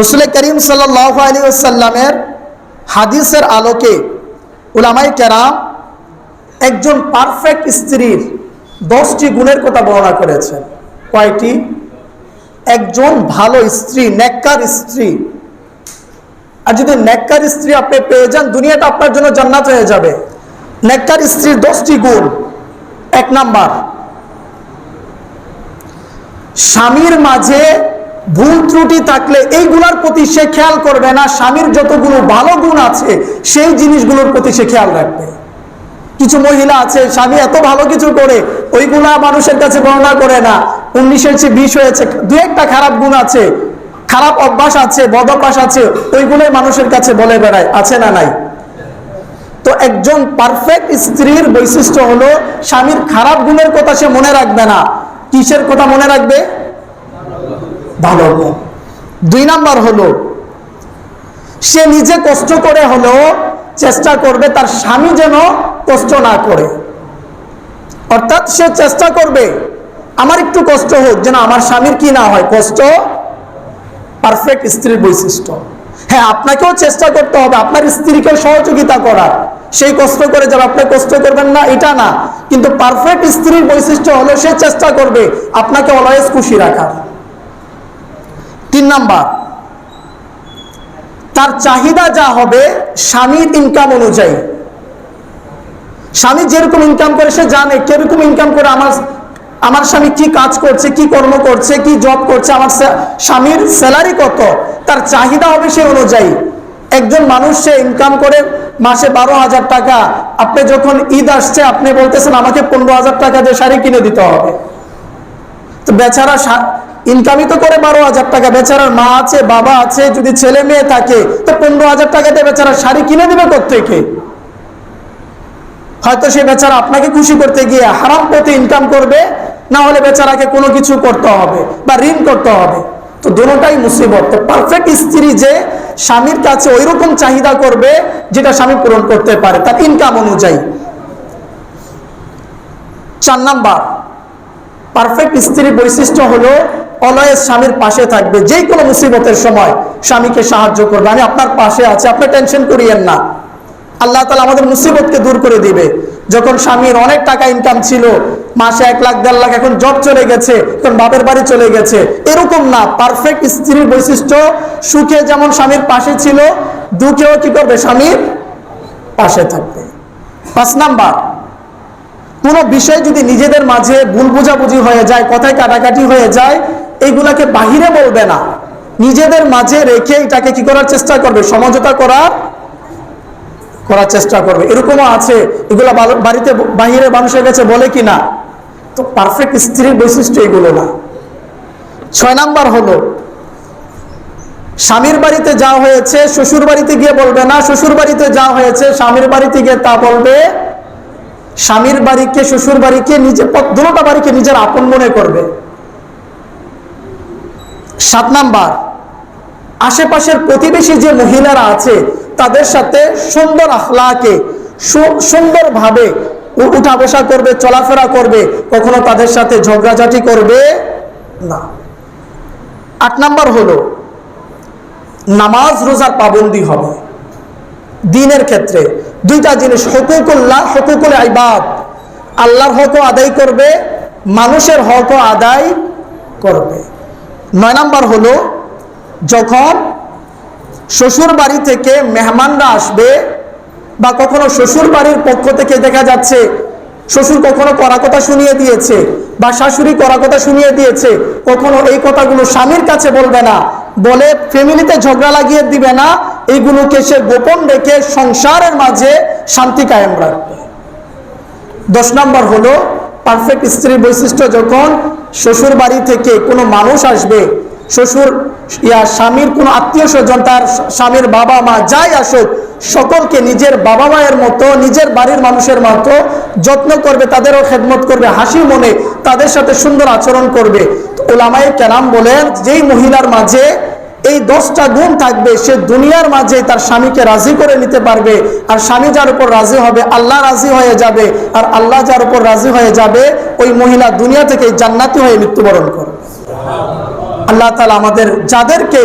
রসুল করিম সাল্লাহ আলী আসাল্লামের হাদিসের আলোকে উলামাই কেরাম একজন পারফেক্ট স্ত্রীর দশটি গুণের কথা বর্ণনা করেছেন। কয়টি? একজন ভালো স্ত্রী, নেককার স্ত্রী। আর যদি নেককার স্ত্রী আপনি পেয়ে যান, দুনিয়াটা আপনার জন্য জান্নাত হয়ে যাবে। নেককার স্ত্রীর দশটি গুণ। এক নাম্বার, স্বামীর মাঝে ভুল ত্রুটি থাকলে এইগুলোর প্রতি সে খেয়াল করবে না। স্বামীর যতগুলো ভালো গুণ আছে, সেই জিনিসগুলোর প্রতি সে খেয়াল রাখবে। কিছু মহিলা আছে, স্বামী এত ভালো কিছু করে, ওইগুলা মানুষের কাছে বর্ণনা করে না। উনিশের চেয়ে বিশ হয়েছে, দু একটা খারাপ গুণ আছে, খারাপ অভ্যাস আছে, বদ অভ্যাস আছে, ওইগুলোই মানুষের কাছে বলে বেড়ায়, আছে না নাই? তো একজন পারফেক্ট স্ত্রীর বৈশিষ্ট্য হলো, স্বামীর খারাপ গুণের কথা সে মনে রাখবে না। কিসের কথা মনে রাখবে? ভালো গুণ দুই নাম্বার হলো, সে নিজে কষ্ট করে হলেও চেষ্টা করবে তার স্বামী যেন কষ্ট না করে। অর্থাৎ সে চেষ্টা করবে, আমার একটু কষ্ট হোক, যেন আমার স্বামীর কি না হয়, কষ্ট? পারফেক্ট স্ত্রীর বৈশিষ্ট্য। হ্যাঁ আপনাকেও চেষ্টা করতে হবে, আপনার স্ত্রীকে সহযোগিতা করার। সেই কষ্ট করে যারা আপনি কষ্ট করবেন না, এটা না। কিন্তু পারফেক্ট স্ত্রীর বৈশিষ্ট্য হলো সে চেষ্টা করবে আপনাকে অলওয়েজ খুশি রাখার। তিন নাম্বার। তার চাহিদা যা হবে স্বামীর ইনকাম অনুযায়ী। স্বামী যেরকম ইনকাম করে, সে জানে কীরকম ইনকাম করে আমার আমার স্বামী কি কাজ করছে, কি কর্ম করছে, কি জব করছে, আমার স্বামীর স্যালারি কত, তার চাহিদা হবে সে অনুযায়ী। একজন মানুষ সে ইনকাম করে মাসে বারো হাজার টাকা, আপনি যখন ঈদ আসছে, আপনি বলতেছেন, আমাকে পনেরো হাজার টাকা দিয়ে শাড়ি কিনে দিতে হবে। তো বেচারা ইনকামই তো করে বারো হাজার টাকা। বেচারার মা আছে, বাবা আছে, যদি ছেলে মেয়ে থাকে, তো পনেরো হাজার টাকা দিয়ে বেচারা শাড়ি কিনে দিবে থেকে হয়তো সে বেচারা আপনাকে খুশি করতে গিয়ে হারাম পথে ইনকাম করবে, না হলে বেচারাকে কোনো কিছু করতে হবে বা ঋণ করতে হবে। তো দুটোটাই মুসিবত। তো পারফেক্ট স্ত্রী যে স্বামীর কাছে ওই রকম চাহিদা করবে, যেটা স্বামী পূরণ করতে পারে, তার ইনকাম অনুযায়ী। চার নাম্বার পারফেক্ট স্ত্রীর বৈশিষ্ট্য হলো অলয়েজ স্বামীর পাশে থাকবে। যে কোনো মুসিবতের সময় স্বামীকে সাহায্য করবে। আমি আপনার পাশে আছি, আপনি টেনশন করিয়েন না। আল্লাহ তালা আমাদের মুসিবতকে দূর করে দিবে। যখন স্বামীর অনেক টাকা ইনকাম ছিল, মাসে এক লাখ, দেড় লাখ, এখন জব চলে গেছে, এখন বাপের বাড়ি চলে গেছে, এরকম না। পারফেক্ট স্ত্রীর বৈশিষ্ট্য, সুখে যেমন স্বামীর পাশে ছিল, দুঃখেও কি করবে? স্বামীর পাশে থাকবে। পাঁচ নাম্বার, কোনো বিষয় যদি নিজেদের মাঝে ভুল বোঝাবুঝি হয়ে যায়, কথায় কাটাকাটি হয়ে যায় এইগুলাকে বাহিরে বলবে না। নিজেদের মাঝে রেখে এটাকে কি করার চেষ্টা করবে? সমঝোতা করার করার চেষ্টা করবে। এরকমও আছে। এগুলা বাড়িতে বাহিরে মানুষের কাছে বলে কি না? তো পারফেক্ট স্ত্রীর বৈশিষ্ট্য এগুলো না। ছয় নাম্বার হলো, স্বামীর বাড়িতে যা হয়েছে, শ্বশুর বাড়িতে গিয়ে বলবে না। শ্বশুর বাড়িতে যা হয়েছে, স্বামীর বাড়িতে গিয়ে তা বলবে, স্বামীর বাড়িকে, শ্বশুর বাড়িকে, নিজে, দুটা বাড়িকে নিজের আপন মনে করবে। সাত নাম্বার, আশেপাশের প্রতিবেশী যে মহিলারা আছে, তাদের সাথে সুন্দর আখলাকে সুন্দরভাবে উঠা বসা করবে, চলাফেরা করবে, কখনো তাদের সাথে ঝগড়াঝাটি করবে না। আট নাম্বার হলো, নামাজ রোজার পাবন্দি হবে। দিনের ক্ষেত্রে দুইটা জিনিস, হকুকুল্লাহ, হকুকুল আইবাদ আল্লাহর হকও আদায় করবে, মানুষের হকও আদায় করবে। নয় নাম্বার হলো, যখন শ্বশুর বাড়ি থেকে মেহমানরা আসবে বা কখনো শ্বশুর বাড়ির পক্ষ থেকে দেখা যাচ্ছে, শ্বশুর কখনো করা কথা শুনিয়ে দিয়েছে বা শাশুড়ি করা কথা শুনিয়ে দিয়েছে, কখনো এই কথাগুলো স্বামীর কাছে বলবে না, বলে ফ্যামিলিতে ঝগড়া লাগিয়ে দিবে না এইগুলোকে সে গোপন রেখে সংসারের মাঝে শান্তি কায়েম রাখবে। দশ নম্বর হলো পারফেক্ট স্ত্রীর বৈশিষ্ট্য যখন শ্বশুর বাড়ি থেকে কোনো মানুষ আসবে, শ্বশুর, ইয়া স্বামীর কোনো আত্মীয় স্বজন, তার স্বামীর বাবা মা যাই আসুক, সকলকে নিজের বাবা মায়ের মতো, নিজের বাড়ির মানুষের মতো যত্ন করবে, তাদেরও খেদমত করবে, হাসি মনে তাদের সাথে সুন্দর আচরণ করবে। ওলামাই কেরাম বলেন, যেই মহিলার মাঝে এই দশটা গুণ থাকবে সে দুনিয়ার মাঝে তার স্বামীকে রাজি করে নিতে পারবে, আর স্বামী যার উপর রাজি হবে, আল্লাহ রাজি হয়ে যাবে, আর আল্লাহ যার উপর রাজি হয়ে যাবে, ওই মহিলা দুনিয়া থেকে জান্নাতি হয়ে মৃত্যুবরণ করবে আল্লাহ তালা আমাদের যাদেরকে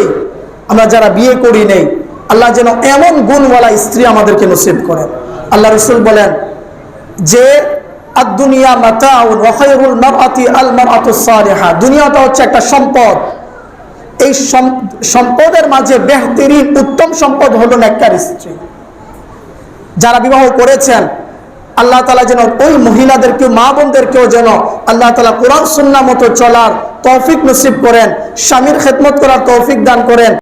আমরা যারা বিয়ে করি নেই, আল্লাহ যেন এমন গুণওয়ালা স্ত্রী আমাদেরকে নসিব করেন। আল্লাহ রসুল বলেন, যে দুনিয়া সালিহা। দুনিয়াটা হচ্ছে একটা সম্পদ এই সম্পদের মাঝে বেহতরিন উত্তম সম্পদ হলো নেককার স্ত্রী। যারা বিবাহ করেছেন, আল্লাহ তালা যেন ওই মহিলাদেরকে মা বোনদেরকেও যেন আল্লাহ তালা কোরআন সুন্না মতো চলার তৌফিক নসিব করেন, স্বামীর খেদমত করার তৌফিক দান করেন।